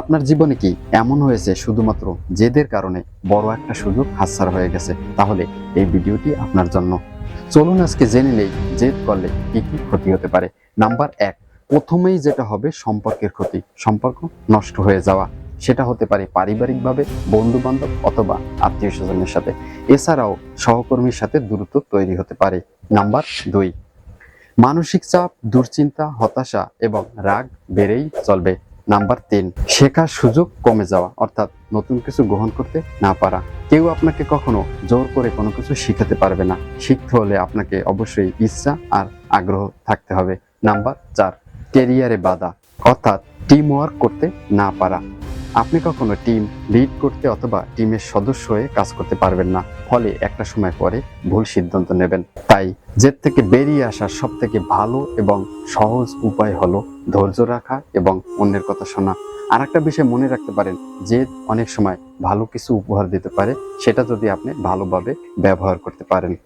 আপনার জীবনে কি এমন হয়েছে শুধুমাত্র জেদের কারণে বড় একটা সুযোগ হাতছাড়া হয়ে গেছে? তাহলে এই ভিডিওটি আপনার জন্য। চলুন আজকে জেনে নেই জেদ করলে কি কি ক্ষতি হতে পারে। নাম্বার এক, প্রথমেই যেটা হবে সম্পর্কের ক্ষতি। সম্পর্ক নষ্ট হয়ে যাওয়া। সেটা হতে পারে পারিবারিকভাবে বন্ধু বান্ধব অথবা আত্মীয় স্বজনের সাথে। এছাড়াও সহকর্মীর সাথে দূরত্ব তৈরি হতে পারে। নাম্বার দুই, মানসিক চাপ, দুশ্চিন্তা, হতাশা এবং রাগ বেড়েই চলবে। নাম্বার তিন, শেখার সুযোগ কমে যাওয়া, অর্থাৎ নতুন কিছু গ্রহণ করতে না পারা। কেউ আপনাকে কখনো জোর করে কোনো কিছু শিখাতে পারবে না। শিখতে হলে আপনাকে অবশ্যই ইচ্ছা আর আগ্রহ থাকতে হবে। নাম্বার চার, কেরিয়ারে বাধা, অর্থাৎ টিম ওয়ার্ক করতে না পারা। আপনি কখনো টিম লিড করতে অথবা টিমের সদস্য হয়ে কাজ করতে পারবেন না। ফলে একটা সময় পরে ভুল সিদ্ধান্ত নেবেন। তাই জেদ থেকে বেরিয়ে আসার সব থেকে ভালো এবং সহজ উপায় হলো ধৈর্য রাখা এবং অন্যের কথা শোনা। আর একটা বিষয় মনে রাখতে পারেন যে অনেক সময় ভালো কিছু উপহার দিতে পারে, সেটা যদি আপনি ভালোভাবে ব্যবহার করতে পারেন।